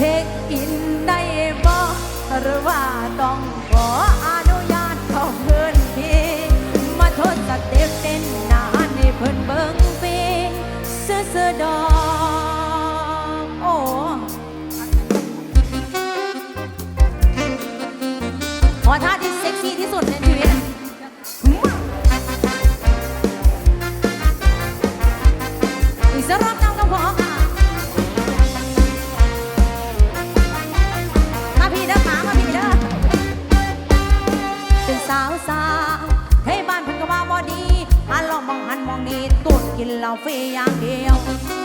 เช็คอินได้บ่หรือว่าต้องขออนุญาตเขาเพื่อนที่มาทษสเต็ปเต้นนานในเพื่อนเบิ่งฟีซื้อสื้อดอกโอ้ขอท่าที่เซ็กซี่ที่สุดใน กินเหล้าฟรีอย่างเดียว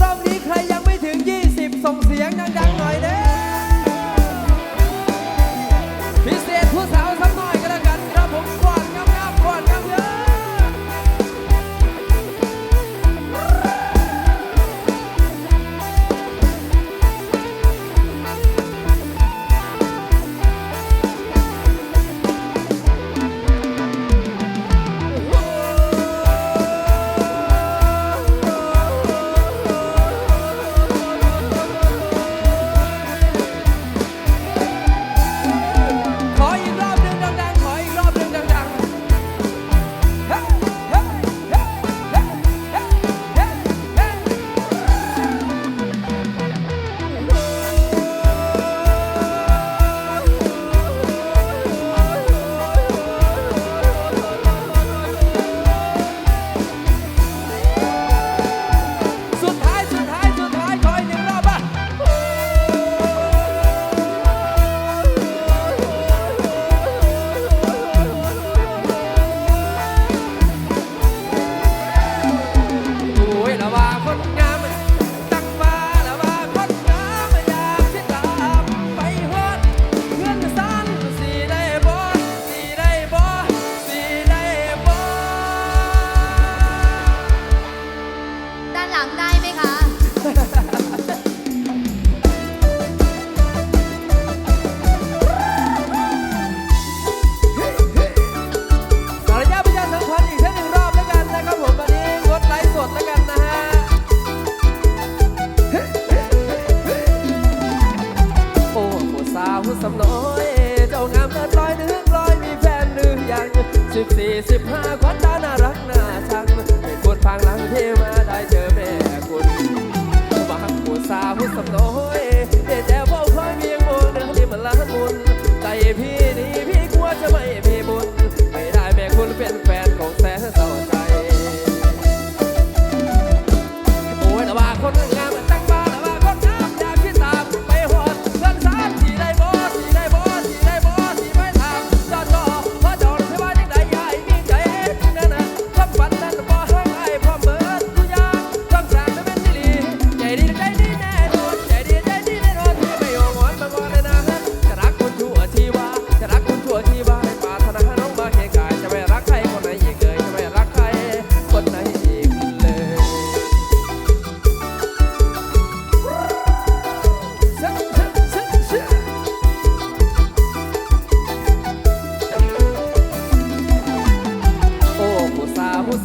รอบนี้ใครยังไม่ถึง 20 ส่งเสียงดังๆ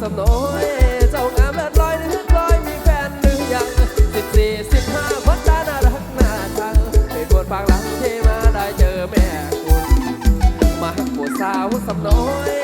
สำน้อย เจ้างามเลิร้อยนึกลอยมีแฟนหรือยังสิบสี่สิบห้าคนตาน่ารักน่าชังไม่ควรฟังหลังที่มาได้เจอแม่คุณ มาหักปวดสาวสำน้อย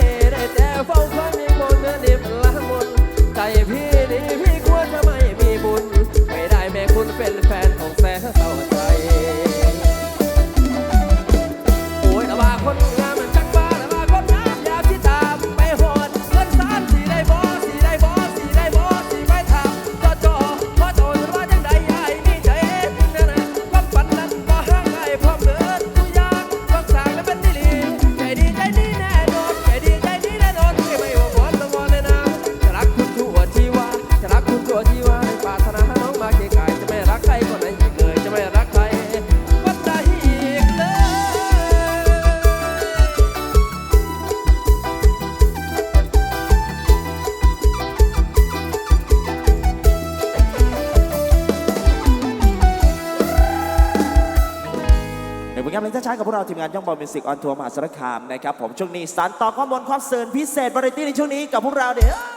กับพวกเราทีมงานย่องบอลมิวสิกออนทัวร์มหาสารคามนะครับผมช่วงนี้สานต่อข้อมูลความเสรินพิเศษบริตี้ในช่วงนี้กับพวกเราเดี๋ยว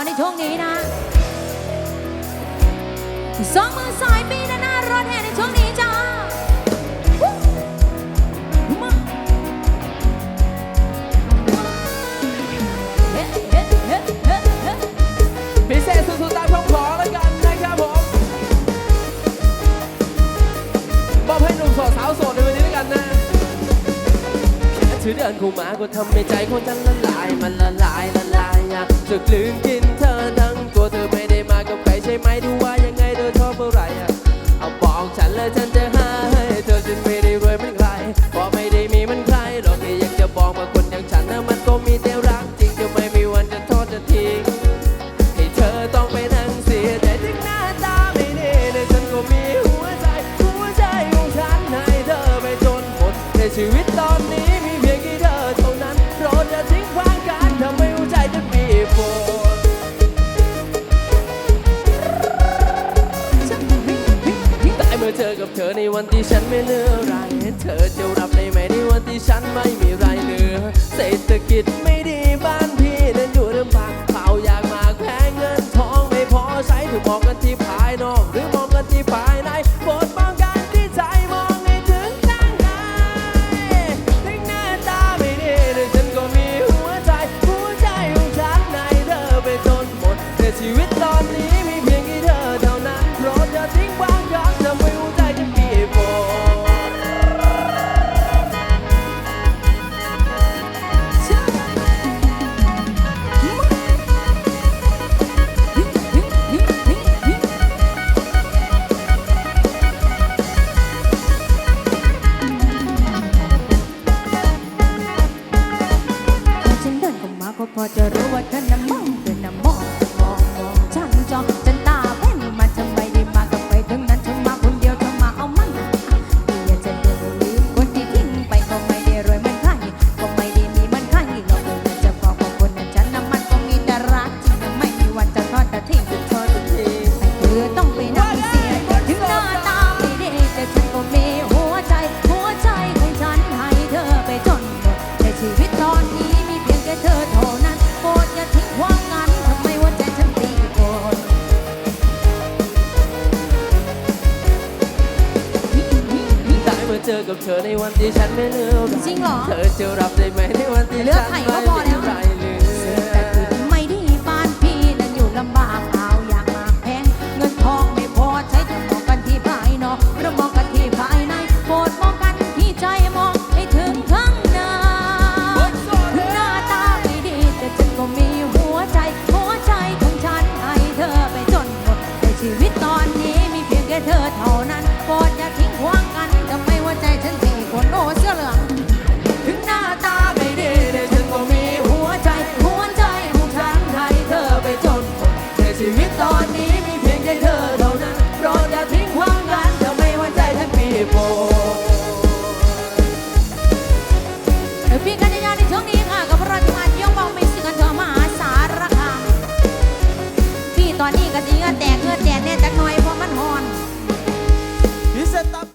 รในช่วงนี้นะสองมือสายปีนหน้ารถแห่ในช่วงนี้จ้าพิเศษสุดๆตามคำขอแล้วกันนะครับผมบอกให้หนุ่มสาวโสดในวันนี้แล้วกันนะแค่ถือเดินคู่มาก็ทำให้ใจคนฉันละลายมันละลายละลาย อจะกลืนกินเธอทั้งตัวเธอไม่ได้มากับใครใช่ไหมดูว่ายังไงเธอชอบเมื่อไหร่อะเอาบอกฉันเลยฉันจะ